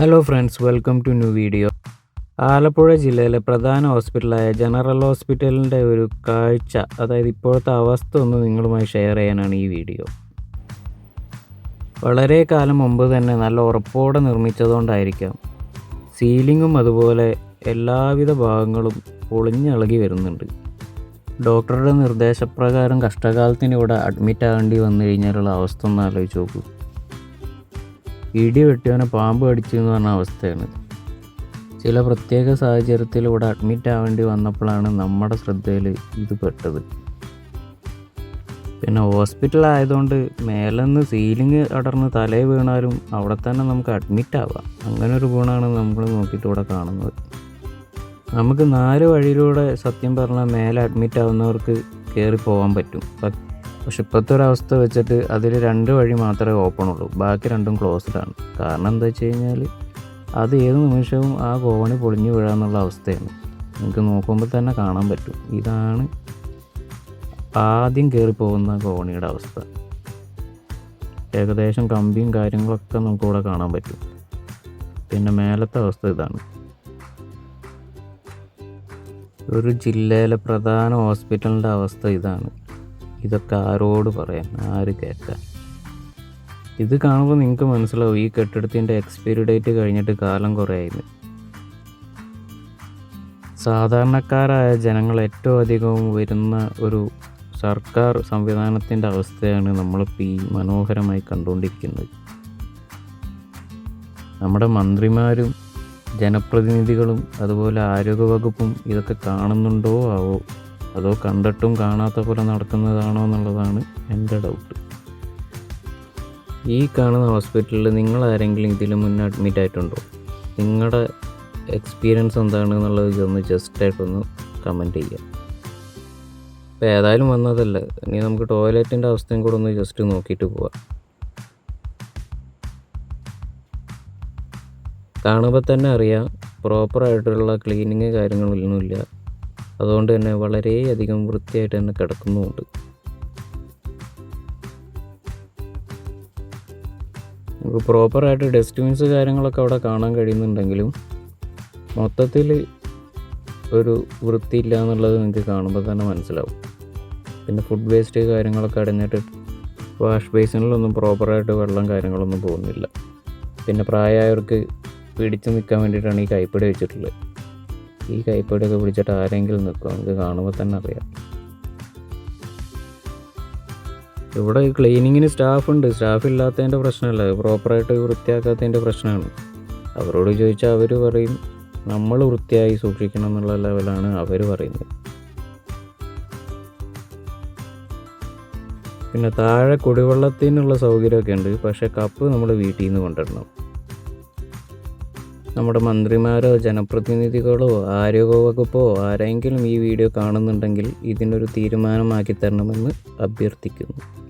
Hello friends welcome to new video Alappuzha ജില്ലയിലെ പ്രധാന ഹോസ്പിറ്റലായ general ഹോസ്പിറ്റലിന്റെ ഒരു കാഴ്ച അതായത് ഇപ്പോഴത്തെ അവസ്ഥ ഒന്ന് നിങ്ങളുമായി ഷെയർ ചെയ്യാനാണ് ഈ വീഡിയോ വളരെ കാലം മുമ്പ് തന്നെ നല്ല ഉറപ്പോടെ നിർമ്മിച്ചതുകൊണ്ടായിരിക്കാം. സീലിങ്ങും അതുപോലെ എല്ലാവിധ ഭാഗങ്ങളും പൊളിഞ്ഞിളകി വരുന്നുണ്ട്. ഡോക്ടറുടെ നിർദ്ദേശപ്രകാരം കഷ്ടകാലത്തിന് ഇവിടെ അഡ്മിറ്റ് ആകേണ്ടി വന്നു കഴിഞ്ഞാലുള്ള അവസ്ഥ ഒന്ന് ആലോചിച്ച് നോക്കൂ. ഇടി വെട്ടിയവനെ പാമ്പ് കടിച്ചു എന്ന് പറഞ്ഞ അവസ്ഥയാണ് ചില പ്രത്യേക സാഹചര്യത്തിൽ ഇവിടെ അഡ്മിറ്റ് ആവേണ്ടി വന്നപ്പോഴാണ് നമ്മുടെ ശ്രദ്ധയിൽ ഇത് പെട്ടത്. പിന്നെ ഹോസ്പിറ്റൽ ആയതുകൊണ്ട് മേലെന്ന് സീലിംഗ് അടർന്ന് തലേ വീണാലും അവിടെ തന്നെ നമുക്ക് അഡ്മിറ്റ് ആവാം. അങ്ങനെ ഒരു ഗുണമാണ് നമ്മൾ നോക്കിയിട്ട് ഇവിടെ കാണുന്നത്. നമുക്ക് നാല് വഴിയിലൂടെ സത്യം പറഞ്ഞാൽ മേലെ അഡ്മിറ്റ് ആവുന്നവർക്ക് കയറി പോകാൻ പറ്റും. പക്ഷെ ഇപ്പോഴത്തെ ഒരു അവസ്ഥ വെച്ചിട്ട് അതിൽ രണ്ട് വഴി മാത്രമേ ഓപ്പൺ ഉള്ളൂ. ബാക്കി രണ്ടും ക്ലോസ്ഡ് ആണ്. കാരണം എന്താ വെച്ച് കഴിഞ്ഞാൽ അത് ഏത് നിമിഷവും ആ കോവണി പൊളിഞ്ഞു വീഴാന്നുള്ള അവസ്ഥയാണ്. നിങ്ങൾക്ക് നോക്കുമ്പോൾ തന്നെ കാണാൻ പറ്റും. ഇതാണ് ആദ്യം കയറി പോകുന്ന കോവണിയുടെ അവസ്ഥ. ഏകദേശം കമ്പിയും കാര്യങ്ങളൊക്കെ നമുക്കിവിടെ കാണാൻ പറ്റും. പിന്നെ മേലത്തെ അവസ്ഥ ഇതാണ്. ഒരു ജില്ലയിലെ പ്രധാന ഹോസ്പിറ്റലിന്റെ അവസ്ഥ ഇതാണ്. ഇതൊക്കെ ആരോട് പറയാൻ? ആര് കേൾക്കാൻ ഇത് കാണുമ്പോൾ നിങ്ങൾക്ക് മനസ്സിലാവും. ഈ കെട്ടിടത്തിന്റെ എക്സ്പയറി ഡേറ്റ് കഴിഞ്ഞിട്ട് കാലം കുറയായിരുന്നു സാധാരണക്കാരായ ജനങ്ങൾ ഏറ്റവും അധികവും വരുന്ന ഒരു സർക്കാർ സംവിധാനത്തിന്റെ അവസ്ഥയാണ് നമ്മളിപ്പോൾ ഈ മനോഹരമായി കണ്ടുകൊണ്ടിരിക്കുന്നത്. നമ്മുടെ മന്ത്രിമാരും ജനപ്രതിനിധികളും അതുപോലെ ആരോഗ്യവകുപ്പും ഇതൊക്കെ കാണുന്നുണ്ടോ? ആവോ? അതോ കണ്ടിട്ടും കാണാത്ത പോലെ നടക്കുന്നതാണോ എന്നുള്ളതാണ് എന്റെ ഡൗട്ട് ഈ കാണുന്ന ഹോസ്പിറ്റലിൽ നിങ്ങൾ ആരെങ്കിലും ഇതിൽ മുന്നേ അഡ്മിറ്റ് ആയിട്ടുണ്ടോ? നിങ്ങളുടെ എക്സ്പീരിയൻസ് എന്താണ് എന്നുള്ളത് ഇതൊന്ന് ജസ്റ്റ് ആയിട്ടൊന്ന് കമന്റ് ചെയ്യുക. ഇപ്പോൾ ഏതായാലും വന്നതല്ല. ഇനി നമുക്ക് ടോയ്ലറ്റിന്റെ അവസ്ഥയും കൂടെ ഒന്ന് ജസ്റ്റ് നോക്കിയിട്ട് പോവാം. കാണുമ്പോൾ തന്നെ അറിയാം. പ്രോപ്പറായിട്ടുള്ള ക്ലീനിങ് കാര്യങ്ങളൊന്നുമില്ല. അതുകൊണ്ട് തന്നെ വളരെയധികം വൃത്തിയായിട്ട് തന്നെ കിടക്കുന്നുമുണ്ട്. നമുക്ക് പ്രോപ്പറായിട്ട് ഡസ്റ്റ്ബിൻസ് കാര്യങ്ങളൊക്കെ അവിടെ കാണാൻ കഴിയുന്നുണ്ടെങ്കിലും മൊത്തത്തിൽ ഒരു വൃത്തിയില്ല എന്നുള്ളത് നിങ്ങൾക്ക് കാണുമ്പോൾ തന്നെ മനസ്സിലാവും. പിന്നെ ഫുഡ് വേസ്റ്റ് കാര്യങ്ങളൊക്കെ അടഞ്ഞിട്ട് വാഷ് ബേസിനിലൊന്നും പ്രോപ്പറായിട്ട് വെള്ളം കാര്യങ്ങളൊന്നും പോകുന്നില്ല. പിന്നെ പ്രായമായവർക്ക് പിടിച്ച് നിൽക്കാൻ വേണ്ടിയിട്ടാണ് ഈ കൈപ്പിടി വെച്ചിട്ടുള്ളത്. ഈ കൈപ്പടിയൊക്കെ പിടിച്ചിട്ട് ആരെങ്കിലും നിൽക്കും നമുക്ക് കാണുമ്പോൾ തന്നെ അറിയാം. ഇവിടെ ക്ലീനിങ്ങിന് സ്റ്റാഫ് ഉണ്ട്. സ്റ്റാഫ് ഇല്ലാത്തതിന്റെ പ്രശ്നമല്ല. പ്രോപ്പറായിട്ട് വൃത്തിയാക്കാത്തതിന്റെ പ്രശ്നമാണ്. അവരോട് ചോദിച്ചാൽ അവർ പറയും. നമ്മൾ വൃത്തിയായി സൂക്ഷിക്കണം എന്നുള്ള ലെവലാണ് അവർ പറയുന്നത്. പിന്നെ താഴെ കുടിവെള്ളത്തിനുള്ള സൗകര്യമൊക്കെ ഉണ്ട്. പക്ഷേ കപ്പ് നമ്മൾ വീട്ടിൽ നിന്ന് കൊണ്ടുവരണം. നമ്മുടെ മന്ത്രിമാരോ ജനപ്രതിനിധികളോ ആരോഗ്യവകുപ്പോ ആരെങ്കിലും ഈ വീഡിയോ കാണുന്നുണ്ടെങ്കിൽ ഇതിനൊരു തീരുമാനമാക്കി തരണമെന്ന് അഭ്യർത്ഥിക്കുന്നു.